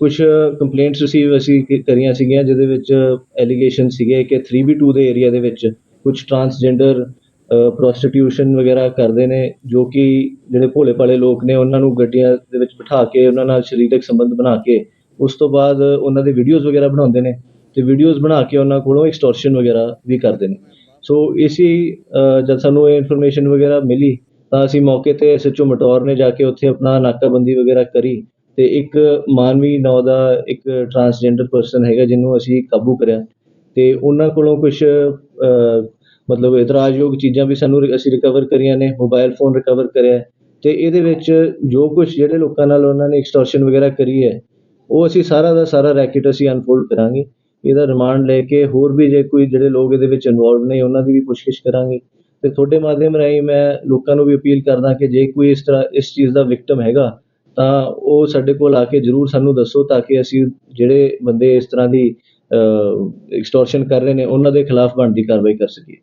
ਕੁਛ complaints receive ਅਸੀਂ ਕ- ਕਰੀਆਂ ਸੀਗੀਆਂ, ਜਿਹਦੇ ਵਿੱਚ ਐਲੀਗੇਸ਼ਨ ਸੀਗੇ ਕਿ 3B2 ਦੇ ਏਰੀਆ ਦੇ ਵਿੱਚ ਕੁਛ ਟਰਾਂਸਜੈਂਡਰ ਪ੍ਰੋਸਟੀਟਿਊਸ਼ਨ ਵਗੈਰਾ ਕਰਦੇ ਨੇ, ਜੋ ਕਿ ਜਿਹੜੇ ਭੋਲੇ ਭਾਲੇ ਲੋਕ ਨੇ, ਉਹਨਾਂ ਨੂੰ ਗੱਡੀਆਂ ਦੇ ਵਿੱਚ ਬਿਠਾ ਕੇ, ਉਹਨਾਂ ਨਾਲ ਸਰੀਰਕ ਸੰਬੰਧ ਬਣਾ ਕੇ, ਉਸ ਤੋਂ ਬਾਅਦ ਉਹਨਾਂ ਦੇ ਵੀਡੀਓਜ਼ ਵਗੈਰਾ ਬਣਾਉਂਦੇ ਨੇ ਅਤੇ ਵੀਡੀਓਜ਼ ਬਣਾ ਕੇ ਉਹਨਾਂ ਕੋਲੋਂ ਐਕਸਟੋਰਸ਼ਨ ਵਗੈਰਾ ਵੀ ਕਰਦੇ ਨੇ। ਸੋ ਇਸੀ ਜਦ ਸਾਨੂੰ ਇਹ ਇਨਫੋਰਮੇਸ਼ਨ ਵਗੈਰਾ ਮਿਲੀ, ਤਾਂ ਅਸੀਂ ਮੌਕੇ ਤੇ ਐਸਐਚਓ ਮਟੌਰ ਨੇ ਜਾ ਕੇ ਉੱਥੇ ਆਪਣਾ ਨਾਕਾਬੰਦੀ ਵਗੈਰਾ ਕਰੀ ਅਤੇ ਇੱਕ ਮਾਨਵੀ ਨਾਂ ਦਾ ਇੱਕ ਟਰਾਂਸਜੈਂਡਰ ਪਰਸਨ ਹੈਗਾ ਜਿਹਨੂੰ ਅਸੀਂ ਕਾਬੂ ਕਰਿਆ। ਅਤੇ ਉਹਨਾਂ ਕੋਲੋਂ ਕੁਛ ਮਤਲਬ ਇਤਰਾਜ਼ਯੋਗ ਚੀਜ਼ਾਂ ਵੀ ਸਾਨੂੰ ਅਸੀਂ ਰਿਕਵਰ ਕਰੀਆਂ ਨੇ ਮੋਬਾਇਲ ਫੋਨ ਰਿਕਵਰ ਕਰਿਆ। ਅਤੇ ਇਹਦੇ ਵਿੱਚ ਜੋ ਕੁਛ ਜਿਹੜੇ ਲੋਕਾਂ ਨਾਲ ਉਹਨਾਂ ਨੇ ਐਕਸਟੋਰਸ਼ਨ ਵਗੈਰਾ ਕਰੀ ਹੈ, ਉਹ ਅਸੀਂ ਸਾਰਾ ਦਾ ਸਾਰਾ ਰੈਕਿਟ ਅਸੀਂ ਅਨਫੋਲਡ ਕਰਾਂਗੇ। ਇਹਦਾ ਰਿਮਾਂਡ ਲੈ ਕੇ ਹੋਰ ਵੀ ਜੇ ਕੋਈ ਜਿਹੜੇ ਲੋਕ ਇਹਦੇ ਵਿੱਚ ਇਨਵੋਲਵ ਨੇ, ਉਹਨਾਂ ਦੀ ਵੀ ਪੁੱਛਗਿੱਛ ਕਰਾਂਗੇ। ਅਤੇ ਤੁਹਾਡੇ ਮਾਧਿਅਮ ਰਾਹੀਂ ਮੈਂ ਲੋਕਾਂ ਨੂੰ ਵੀ ਅਪੀਲ ਕਰਦਾ ਕਿ ਜੇ ਕੋਈ ਇਸ ਤਰ੍ਹਾਂ, ਇਸ ਚੀਜ਼ ਦਾ ਵਿਕਟਮ ਹੈਗਾ ਤਾਂ ਉਹ ਸਾਡੇ ਕੋਲ ਆ ਕੇ ਜਰੂਰ ਸਾਨੂੰ ਦੱਸੋ ਤਾਂ ਕਿ ਅਸੀਂ ਜਿਹੜੇ ਬੰਦੇ ਇਸ ਤਰ੍ਹਾਂ ਦੀ ਐਕਸਟੋਰਸ਼ਨ ਕਰ ਰਹੇ ਨੇ, ਉਹਨਾਂ ਦੇ ਖਿਲਾਫ ਬਣਦੀ ਕਾਰਵਾਈ ਕਰ ਸਕੀਏ।